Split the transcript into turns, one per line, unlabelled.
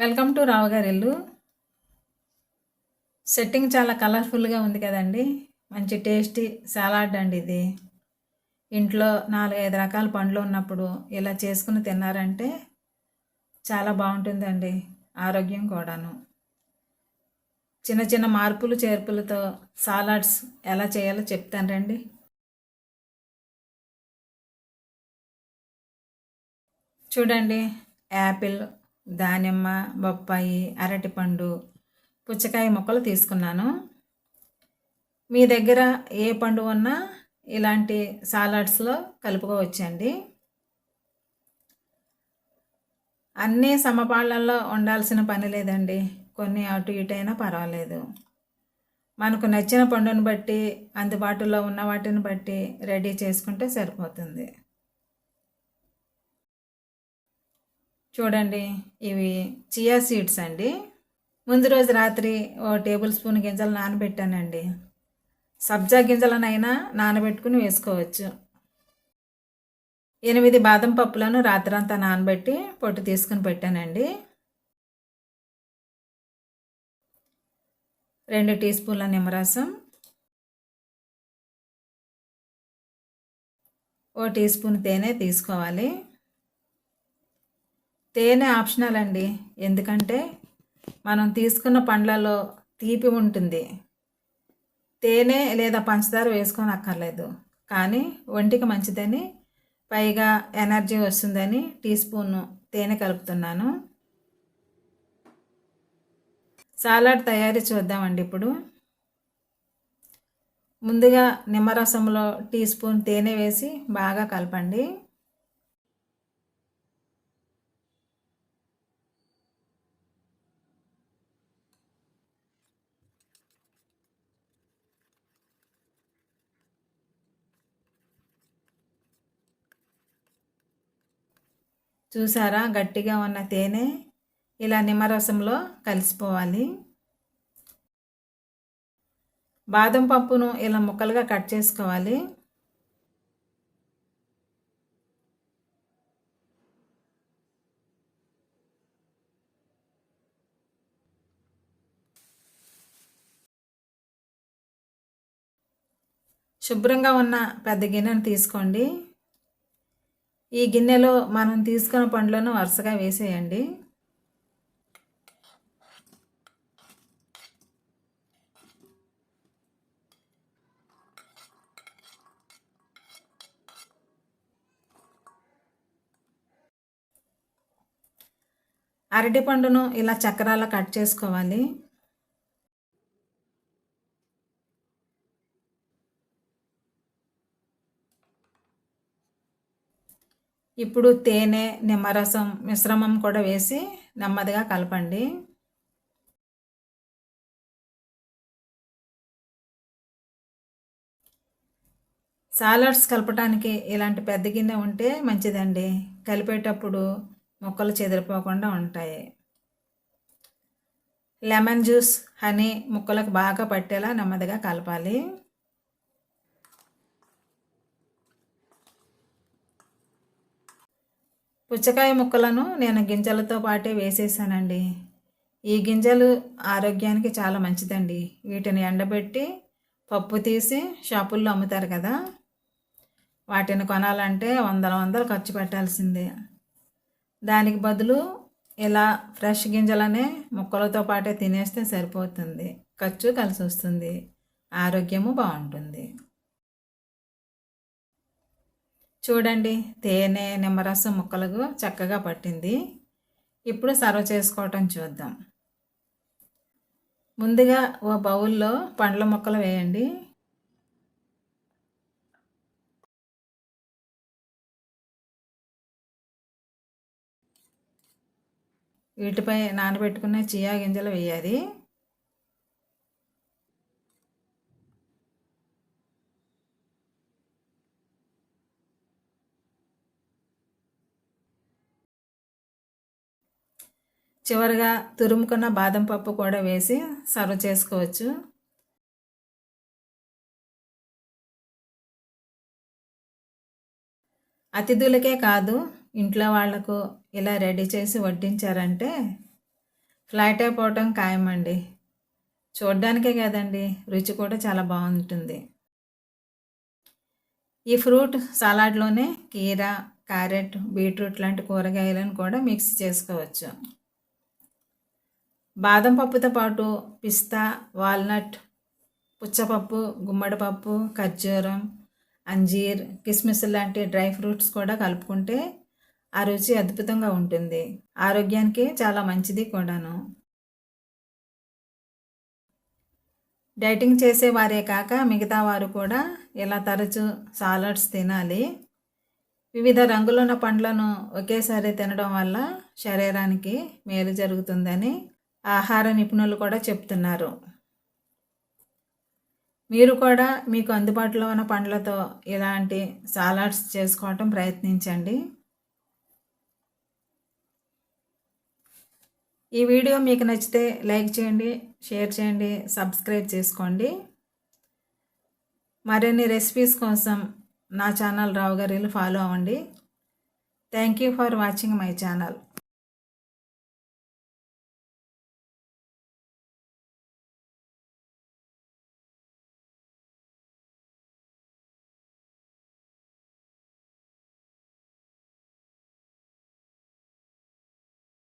Welcome to రావు ఇల్లు. Setting చాలా కలర్ఫుల్గా ఉంది కదండి. మంచి టేస్టీ సలాడ్ అండి ఇది. ఇంట్లో నాలుగైదు రకాల పండ్లు ఉన్నప్పుడు ఇలా చేసుకుని తిన్నారంటే చాలా బాగుంటుందండి. ఆరోగ్యం కూడాను. చిన్న చిన్న మార్పులు చేర్పులతో సాలాడ్స్ ఎలా చేయాలో చెప్తాను రండి. చూడండి యాపిల్ దానిమ్మ బొప్పాయి అరటిపండు పుచ్చకాయ ముక్కలు తీసుకున్నాను. మీ దగ్గర ఏ పండు ఉన్నా ఇలాంటి సాలాడ్స్లో కలుపుకోవచ్చండి. అన్నీ సమపాళ్ళల్లో ఉండాల్సిన పని లేదండి. కొన్ని అటు ఇటు అయినా పర్వాలేదు. మనకు నచ్చిన పండుని బట్టి అందుబాటులో ఉన్న వాటిని బట్టి రెడీ చేసుకుంటే సరిపోతుంది. చూడండి ఇవి చియా సీడ్స్ అండి. ముందు రోజు రాత్రి ఓ టేబుల్ స్పూన్ గింజలు నానబెట్టానండి. సబ్జా గింజలనైనా నానబెట్టుకుని వేసుకోవచ్చు. ఎనిమిది బాదం పప్పులను రాత్రంతా నానబెట్టి పొట్టు తీసుకుని పెట్టానండి. రెండు టీ స్పూన్ల నిమ్మరసం. ఓ టీ స్పూన్ తేనె తీసుకోవాలి. తేనె ఆప్షనల్ అండి. ఎందుకంటే మనం తీసుకున్న పండ్లలో తీపి ఉంటుంది. తేనె లేదా పంచదార వేసుకొని అక్కర్లేదు. కానీ ఒంటికి మంచిదని పైగా ఎనర్జీ వస్తుందని టీ స్పూన్ తేనె కలుపుతున్నాను. సాలాడ్ తయారీ చూద్దామండి ఇప్పుడు. ముందుగా నిమ్మరసంలో టీ స్పూన్ తేనె వేసి బాగా కలపండి. చూసారా? గట్టిగా ఉన్న తేనె ఇలా నిమ్మరసంలో కలిసిపోవాలి. బాదం పప్పును ఇలా ముక్కలుగా కట్ చేసుకోవాలి. శుభ్రంగా ఉన్న పెద్ద గిన్నెను తీసుకోండి. ఈ గిన్నెలో మనం తీసుకున్న పండ్లను వరుసగా వేసేయండి. అరటిపండును ఇలా చక్రాల కట్ చేసుకోవాలి. ఇప్పుడు తేనె నిమ్మరసం మిశ్రమం కూడా వేసి నెమ్మదిగా కలపండి. సాలడ్స్ కలపటానికి ఇలాంటి పెద్ద గిన్నె ఉంటే మంచిదండి. కలిపేటప్పుడు ముక్కలు చెదిరిపోకుండా ఉంటాయి. లెమన్ జ్యూస్ హనీ ముక్కలకు బాగా పట్టేలా నెమ్మదిగా కలపాలి. పుచ్చకాయ ముక్కలను నేను గింజలతో పాటే వేసేసానండి. ఈ గింజలు ఆరోగ్యానికి చాలా మంచిదండి. వీటిని ఎండబెట్టి పప్పు తీసి షాపుల్లో అమ్ముతారు కదా. వాటిని కొనాలంటే వందల వందలు ఖర్చు పెట్టాల్సిందే. దానికి బదులు ఇలా ఫ్రెష్ గింజలనే ముక్కలతో పాటే తినేస్తే సరిపోతుంది. ఖర్చు కలిసి వస్తుంది ఆరోగ్యము బాగుంటుంది. చూడండి తేనె నిమ్మరసం ముక్కలకు చక్కగా పట్టింది. ఇప్పుడు సర్వ్ చేసుకోవటం చూద్దాం. ముందుగా ఓ బౌల్లో పండ్ల ముక్కలు వేయండి. వీటిపై నానబెట్టుకున్న చియా గింజలు వేయాలి. చివరిగా తురుముకున్న బాదం పప్పు కూడా వేసి సర్వ్ చేసుకోవచ్చు. అతిథులకే కాదు ఇంట్లో వాళ్ళకు ఇలా రెడీ చేసి వడ్డించారంటే ఫ్లాట్ అయిపోవటం ఖాయమండి. చూడ్డానికే కదండి రుచి కూడా చాలా బాగుంటుంది. ఈ ఫ్రూట్ సలాడ్లోనే కీరా క్యారెట్ బీట్రూట్ లాంటి కూరగాయలను కూడా మిక్స్ చేసుకోవచ్చు. బాదం పప్పుతో పాటు పిస్తా వాల్నట్ పుచ్చపప్పు గుమ్మడిపప్పు ఖర్జూరం అంజీర్ కిస్మిస్ లాంటి డ్రై ఫ్రూట్స్ కూడా కలుపుకుంటే ఆ రుచి అద్భుతంగా ఉంటుంది. ఆరోగ్యానికి చాలా మంచిది కూడాను. డైటింగ్ చేసే వారే కాక మిగతా వారు కూడా ఇలా తరచూ సాలడ్స్ తినాలి వివిధ రంగులున్న పండ్లను ఒకేసారి తినడం వల్ల శరీరానికి మేలు జరుగుతుందని ఆహార నిపుణులు కూడా చెప్తున్నారు. మీరు కూడా మీకు అందుబాటులో ఉన్న పండ్లతో ఇలాంటి సాలాడ్స్ చేసుకోవటం ప్రయత్నించండి. ఈ వీడియో మీకు నచ్చితే లైక్ చేయండి షేర్ చేయండి సబ్స్క్రైబ్ చేసుకోండి. మరిన్ని రెసిపీస్ కోసం నా ఛానల్ రావు గారిలు ఫాలో అవ్వండి. Thank you for watching my channel.